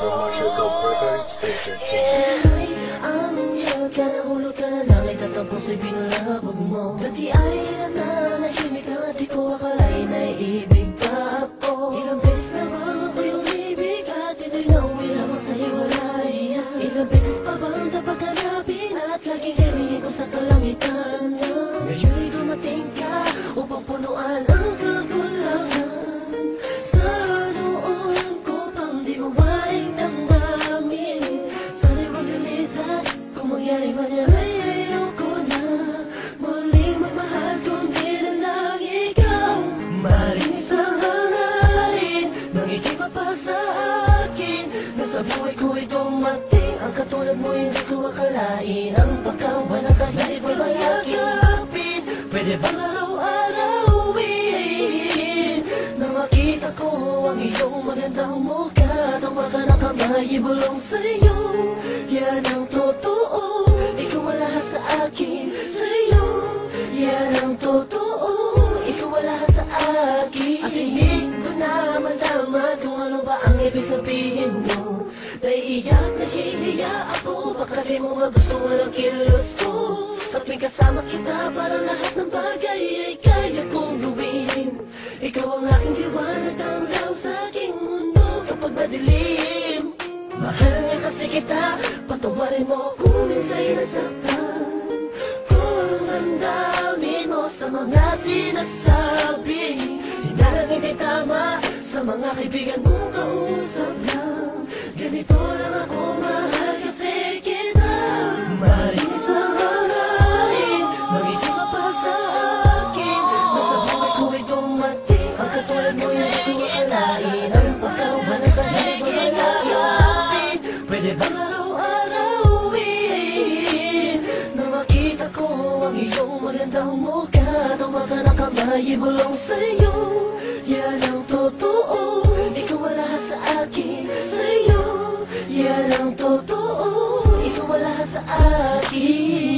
Marshall Records Entertainment. Ang hiyal ka Nahulog ka na langit at ang puso'y binulabog mo Dati ay nananahimik ka Di ko akalain ay ibig pa ako Ilang beses na bang umibig At ito'y nauwi lamang sa hiwalay Ilang pa bang dapat hanapin At laging ko sa kalangitan sa buhay ko'y dumating. Ang katulad mo hindi ko akalain. Ang pagkawan ng kahit mo bang yakapin Pwede bang araw-arawin Na makita ko ang iyong magandang mukha Tawa ka na kamay ibulong sa'yo. Yan ang totoo. Ikaw ang lahat sa akin. Sa'yo ibig sabihin mo Naiiyak, nahihiya ako. Baka di mo magustuhan ang kilos ko. Sa tuwing kasama kita Parang lahat ng bagay ay kaya kong gawin. Ikaw ang aking liwanag Tanglaw sa aking mundo kapag madilim. Mahal niya kasi kita Patawarin mo kung minsa'y nasaktan. Kung ang dami mo sa mga sinasabi Hinalang hindi tama Sa mga kaibigan mong Tanda mo ka, tumasan ang kamay, ibulong sa'yo. Yan ang totoo, ikaw ang lahat sa akin Sa'yo, yan ang totoo, ikaw ang lahat sa akin.